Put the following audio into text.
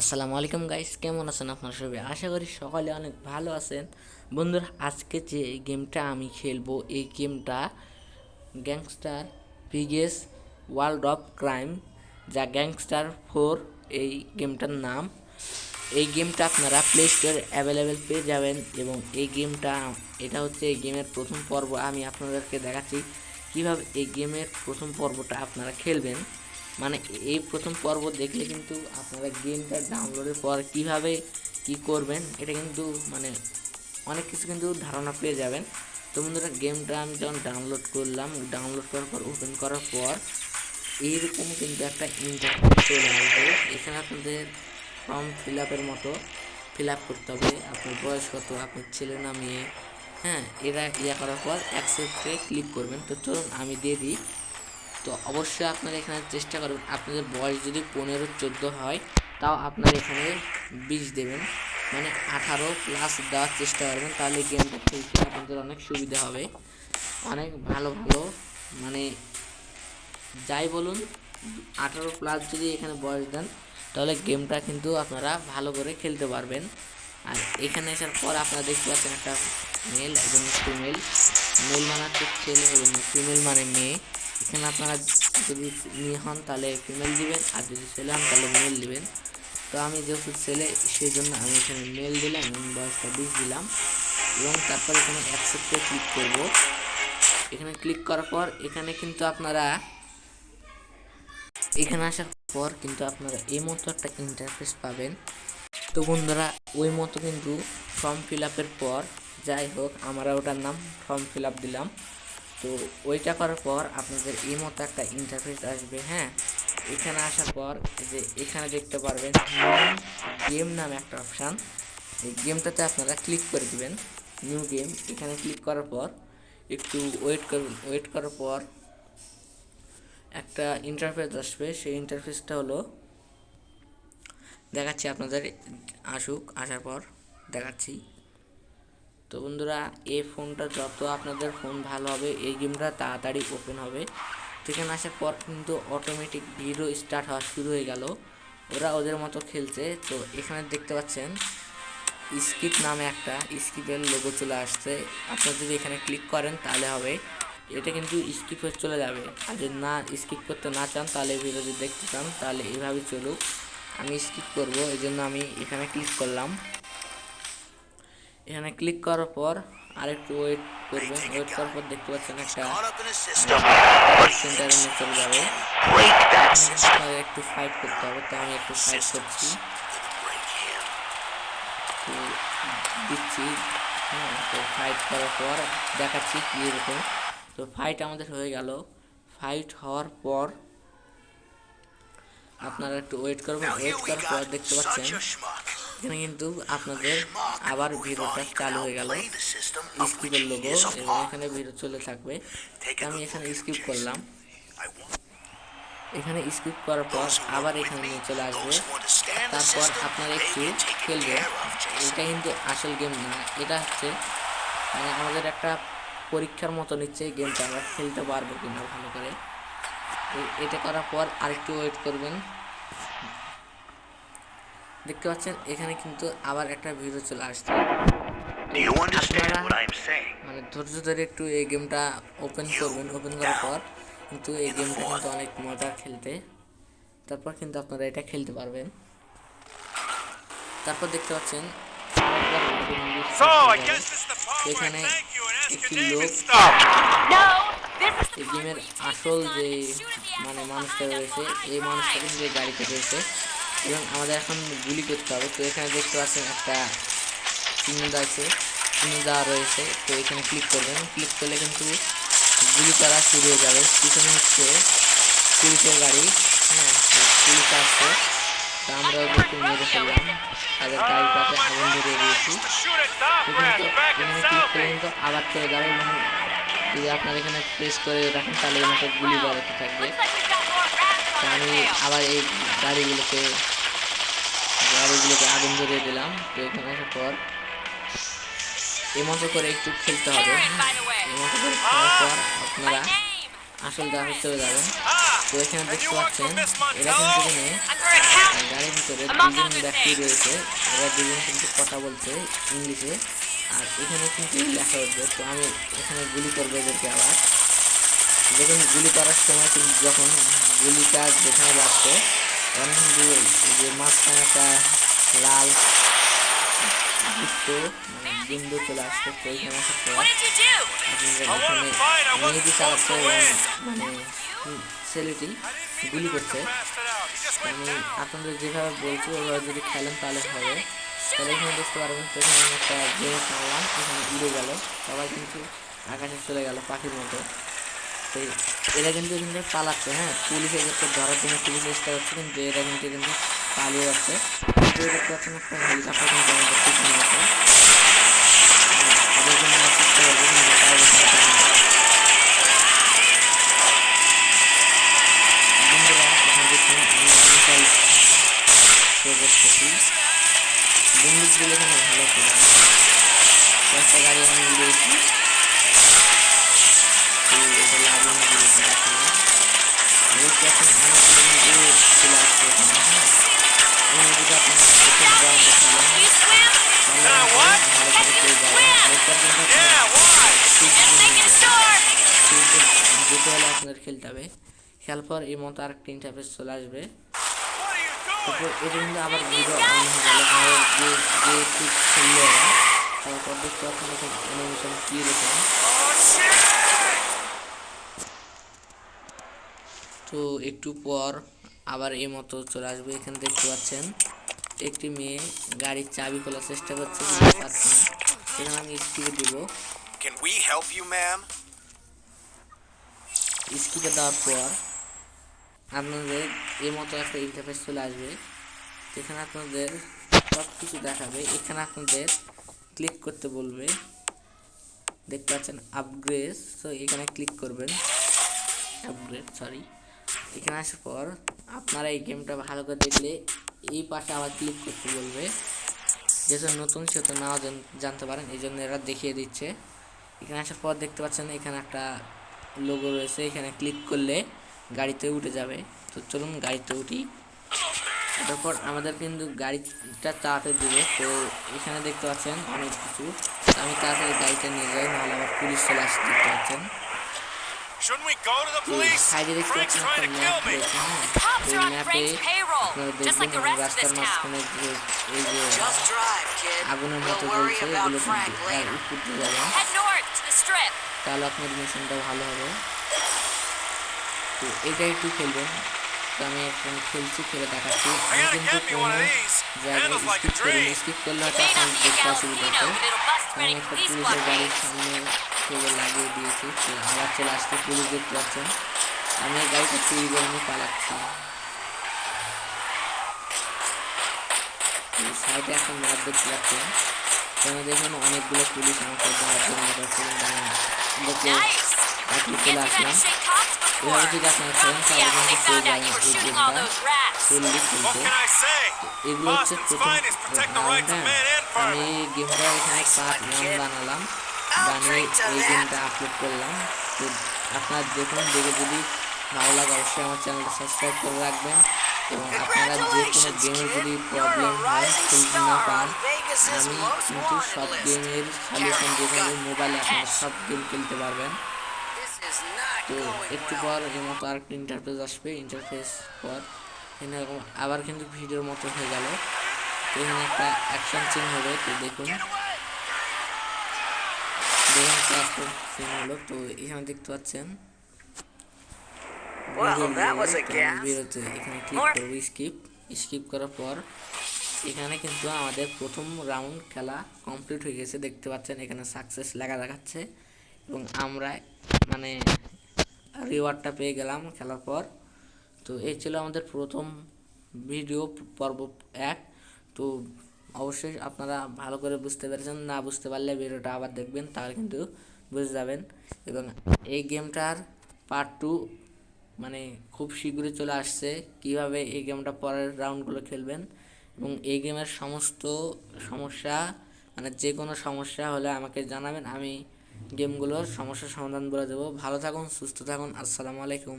আসসালামু আলাইকুম গাইস কেমন আছেন আপনারা সবাই? আশা করি সকালে অনেক ভালো আছেন। বন্ধুরা, আজকে যে গেমটা আমি খেলব, এই গেমটা Gangstar Vegas World of Crime যা গ্যাংস্টার ফোর এই গেমটার নাম। এই গেমটা আপনারা প্লে স্টোরে অ্যাভেলেবেল পেয়ে যাবেন এবং এই গেমটা এটা হচ্ছে এই গেমের প্রথম পর্ব। আমি আপনাদেরকে দেখাচ্ছি কীভাবে এই গেমের প্রথম পর্বটা আপনারা খেলবেন। মানে এই প্রথম পর্ব দেখলে কিন্তু আপনারা গেমটা ডাউনলোডের পর কীভাবে কি করবেন, এটা কিন্তু মানে অনেক কিছু কিন্তু ধারণা পেয়ে যাবেন। তো বন্ধুরা গেমটা আমি যখন ডাউনলোড করলাম ডাউনলোড করার পর ওপেন করার পর এইরকম কিন্তু একটা ইন্টারফেস এখানে আপনাদের ফর্ম ফিল আপের মতো ফিল আপ করতে হবে। আপনার বয়স কত, আপনার ছেলে না মেয়ে হ্যাঁ এরা ইয়া করার পর অ্যাকসেপ্টে ক্লিক করবেন। তো চলুন, আমি দিয়ে দিই। তো অবশ্যই আপনারা এখানে চেষ্টা করবেন। আপনাদের বয়স যদি পনেরো, চোদ্দ হয়, তাও আপনারা এখানে বিশ দেবেন। মানে আঠারো প্লাস দেওয়ার চেষ্টা করবেন, তাহলে গেমটা খেলতে আপনাদের অনেক সুবিধা হবে। অনেক ভালো ভালো মানে যাই বলুন, আঠারো প্লাস যদি এখানে বয়স দেন, তাহলে গেমটা কিন্তু আপনারা ভালো করে খেলতে পারবেন। আর এখানে আসার পর আপনারা দেখতে পাচ্ছেন একটা মেল এবং ফিমেল মেল মানে হচ্ছে ছেলে এবং ফিমেল মানে মেয়ে। এখানে আপনারা যদি মেয়ে হন তাহলে ফিমেল দিবেন, আর যদি ছেলে হন তাহলে মেল দিবেন। তো আমি যেহেতু ছেলে সেই জন্য আমি এখানে মেল দিলাম এবং বয়সটা বিশ দিলাম। এবং তারপর এখানে অ্যাকসেপ্টে ক্লিক করব। এখানে ক্লিক করার পর এখানে কিন্তু আপনারা, এখানে আসার পর কিন্তু আপনারা এই মতো একটা ইন্টারফেস পাবেন। তো বন্ধুরা, ওই মতো কিন্তু ফর্ম ফিল আপের পর, যাই হোক, আমরা ওটার নাম ফর্ম ফিল আপ দিলাম। তো ওইটা করার পর আপনাদের এই মতো একটা ইন্টারফেস আসবে হ্যাঁ? এখানে আসার পর যে এখানে দেখতে পারবেন গেম নামে একটা অপশান এই গেমটাতে আপনারা ক্লিক করে দিবেন নিউ গেম এখানে ক্লিক করার পর, একটু ওয়েট করবেন ওয়েট করার পর একটা ইন্টারফেস আসবে। সেই ইন্টারফেসটা হলো, দেখাচ্ছি আপনাদের, আসুক, আসার পর দেখাচ্ছি। তো বন্ধুরা, এই ফোনটা যত আপনাদের ফোন ভালো হবে, এই গেমটা তাড়াতাড়ি ওপেন হবে। তো এখানে আসার পর কিন্তু অটোমেটিক ভিডিও স্টার্ট হওয়া শুরু হয়ে গেল। ওরা ওদের মতো খেলছে। তো এখানে দেখতে পাচ্ছেন স্কিপ নামে একটা স্কিপের লোগো চলে আসছে। আপনারা যদি এখানে ক্লিক করেন তাহলে হবে। এটা কিন্তু স্কিপ হয়ে চলে যাবে। আর যদি না স্কিপ করতে না চান, তাহলে ভিডিও যদি দেখতে চান, তাহলে এইভাবে চলুক। আমি স্কিপ করব, এই জন্য আমি এখানে ক্লিক করলাম। এখানে ক্লিক করার পর আরেকটু ওয়েট করবেন ওয়েট করার পর দেখতে পাচ্ছেন একটা. সেন্টারে চলে যাবে একটু ফাইট করতে হবে, তো আমি একটু ফাইট করছি দিচ্ছি হ্যাঁ তো ফাইট করার পর দেখাচ্ছি কী এরকম তো ফাইট আমাদের হয়ে গেল ফাইট হওয়ার পর আপনারা একটু ওয়েট করবেন ওয়েট করার পর দেখতে পাচ্ছেন. এখানে কিন্তু আপনাদের আবার ভিডিওটা চালু হয়ে গেল। স্কিপের লোগো এবং এখানে ভিডিও চলে থাকবে। আমি এখানে স্কিপ করলাম। এখানে স্কিপ করার পর আবার এখানে নিয়ে চলে আসবে। তারপর আপনারা একটু Jason. এটা কিন্তু আসল গেম না এটা হচ্ছে মানে আমাদের একটা পরীক্ষার মতো নিচ্ছে এই গেমটা আমরা খেলতে পারব কিনা ভালো করে। তো এটা করার পর আরেকটু ওয়েট করবেন। দেখতে পাচ্ছেন এখানে কিন্তু আবার একটা ভিডিও চলে আসছে? মানে ধৈর্য ধরে একটু এই গেমটা ওপেন করবেন ওপেন করার পর কিন্তু এই গেমটা কিন্তু অনেক মজা খেলতে। তারপর কিন্তু আপনারা এটা খেলতে পারবেন। তারপর দেখতে পাচ্ছেন এখানে একটি লোক এই গেমের আসল যে মানে মানুষটা রয়েছে এই মানুষটা. কিন্তু এই গাড়িতে রয়েছে। এবং আমাদের এখন গুলি করতে হবে। তো এখানে দেখতে পাচ্ছেন একটা দেওয়া আছে। দেওয়া রয়েছে। তো এখানে ক্লিক করবেন। ক্লিক করলে কিন্তু গুলি করা শুরু হয়ে যাবে। পিছনে হচ্ছে পুলিশের গাড়ি। হ্যাঁ পুলিশ আসছে। তো আমরা ওদেরকে মেরে ফেললাম। তাদের গাড়িটাতে আগুন ধরিয়ে দিয়েছি। কিন্তু এখানে আবার চলে যাবে এবং যদি আপনার এখানে প্রেস করে রাখেন, তাহলে মতো গুলি বেরোতে থাকবে। আমি আবার এই গাড়িগুলোকে গাড়িগুলোকে আগুন ধরিয়ে দিলাম। তো এখানে আসার পর এই মতো করে একটু খেলতে হবে হ্যাঁ? by the way. এই মতো করে খেলার পর আপনারা আসল গাড়ি চলে যাবেন। তো এখানে দেখতে পাচ্ছেন এরা কিন্তু. গাড়ির ভিতরে দুজন ব্যক্তি রয়েছে। এরা দুজন কিন্তু কথা বলছে ইংলিশে। আর এখানে কিন্তু লেখা উঠবে তো আমি এখানে গুলি করব এদেরকে আবার। যখন গুলি করার সময় কিন্তু যখন গুলিটা যেখানে যাচ্ছে কিন্তু এই যে মাঝখানে একটা লাল বৃত্ত মানে বিন্দু চলে আসছে তো এখানে আসার পর? আপনারা এখানে মেহেদি চালাচ্ছে মানে ছেলেটি গুলি করছে। আমি আপনাদের যেভাবে বলছি ওইভাবে যদি খেলেন তাহলে হবে। তাহলে এখানে দেখতে পারবেন তো এখানে একটা গেম মারলাম এখানে উড়ে গেল। সবাই কিন্তু আকাশে চলে গেল পাখির মতো। তো এরা কিন্তু কিন্তু পালাচ্ছে হ্যাঁ? পুলিশ এদেরকে ধরার জন্য পুলিশ চেষ্টা করছে, কিন্তু এরা কিন্তু কিন্তু পালিয়ে যাচ্ছে। এরা দেখতে পাচ্ছেন একটা হেলিকপ্টার কিন্তু আমাদের পিছনে আছে এখানে এখানে ভালো গাড়ি আমি দিয়েছি চলে আসছে হ্যাঁ আপনার প্রথম রাউন্ডে Uh? ভালো করে পেয়ে যাবেন যেতে হলে আপনাদের খেলতে হবে খেলার পর এই মতো আরেকটা ইন্টারফেস চলে আসবে? তারপর এটা কিন্তু আবার ভিডিও অন হয়ে গেল আর যে যে একটু খেললো ওরা তারপর দেখতে পাচ্ছেন এখন অ্যানিমেশন কী রকম তো একটু পর আবার এই মতো চলে আসবে। এখানে দেখতে পাচ্ছেন একটি মেয়ে গাড়ির চাবি খোলার চেষ্টা করছে কিন্তু পাচ্ছে না। এখানে আমি স্কিপে দিব? স্কিপে দেওয়ার পর আপনাদের এই মতো একটা ইন্টারফেস চলে আসবে এখানে আপনাদের সব কিছু দেখাবে। এখানে আপনাদের ক্লিক করতে বলবে। দেখতে পাচ্ছেন আপগ্রেড তো এখানে ক্লিক করবেন। আপগ্রেড সরি এখানে আসার পর আপনারা এই গেমটা ভালো করে দেখলে এই পাশে আবার ক্লিক করতে বলবে। যেহেতু নতুন সেহেতু নাও জানতে পারেন, এই জন্য এরা দেখিয়ে দিচ্ছে। এখানে আসার পর দেখতে পাচ্ছেন, এখানে একটা লোগো রয়েছে, এখানে ক্লিক করলে গাড়িতে উঠে যাবে। তো চলুন গাড়িতে উঠি। তারপর আমাদের কিন্তু গাড়িটা চালাতে দিবে। তো এখানে দেখতে পাচ্ছেন অনেক কিছু। আমি তাড়াতাড়ি গাড়িটা নিয়ে যাই, নাহলে আমার পুলিশ চলে আসতে দেখতে পাচ্ছেন। Shouldn't we go to the police? Frank's trying to kill me. হ্যাঁ The cops are on Frank's payroll, just like the rest of this town. Just drive, kid. আগুনের We'll মতো worry জ্বলছে about এগুলো Frank later. Head north to the strip. তাহলে আপনার মিশনটা ভালো হবে তো এটা একটু খেলবেন তো আমি এখন খেলছি খেলে দেখাচ্ছি আমি কিন্তু কোনো. জায়গায় স্কিপ করিনি. স্কিপ করলে It হয়তো may আপনার not be a দেখতে অসুবিধা Galapino, but it'll bust আমি একটা police পুলিশের গাড়ির সামনে থেকে লাগিয়ে দিয়েছি। আবার চলে আসছে পুলিশ দেখতে পাচ্ছেন। আমি এই গাড়িটা চুরি করে নিয়ে পালাচ্ছি। সাইডে একটা ম্যাপ দেখতে পাচ্ছেন। সেখানে দেখুন অনেকগুলো পুলিশ আমাকে ধরার জন্য করছে কিন্তু আমি ওদেরকে Nice. একটু Guess চলে আসলাম. এভাবে যদি আপনারা পেয়ে যাবেন এই গেমটা চল্লিশ খেলতে? এগুলো হচ্ছে প্রথম of রাউন্ড আমি গেমটা এখানে ওয়ান বানালাম। বানিয়ে এই গেমটা আপলোড করলাম। তো আপনারা দেখুন দেখে যদি ভালো লাগে অবশ্যই আমার চ্যানেলটা সাবস্ক্রাইব করে রাখবেন। এবং আপনারা যে কোনো গেমের যদি প্রবলেম হয় খেলতে না পান আমি কিন্তু সব গেমের দিয়ে থাকি মোবাইলে আপনারা সব গেম খেলতে পারবেন। তো একটু পর এর মতো আরেকটা ইন্টারফেস আসবে ইন্টারফেস পর। এখানে আবার কিন্তু ভিডিওর মতো হয়ে গেল। তো এখানে একটা অ্যাকশন সিন হবে তো দেখুন দেখুন একটা অ্যাকশন সিন হলো তো এখানে দেখতে পাচ্ছেন. বেরোতে এখানে ক্লিক করব স্কিপ স্কিপ করার পর এখানে কিন্তু আমাদের প্রথম রাউন্ড খেলা কমপ্লিট হয়ে গেছে দেখতে পাচ্ছেন এখানে সাকসেস লেখা দেখাচ্ছে। এবং আমরা মানে রিওয়ার্ডটা পেয়ে গেলাম খেলার পর। তো এই ছিল আমাদের প্রথম ভিডিও পর্ব এক। তো অবশ্যই আপনারা ভালো করে বুঝতে পেরেছেন, না বুঝতে পারলে ভিডিওটা আবার দেখবেন, তাহলে কিন্তু বুঝে যাবেন। এবং এই গেমটার পার্ট টু মানে খুব শীঘ্রই চলে আসছে, কীভাবে এই গেমটা পরের রাউন্ডগুলো খেলবেন। এবং এই গেমের সমস্ত সমস্যা মানে যে কোনো সমস্যা হলে আমাকে জানাবেন, আমি গেমগুলোর সমস্যার সমাধান বলে দেবো। ভালো থাকুন, সুস্থ থাকুন, আসসালামু আলাইকুম।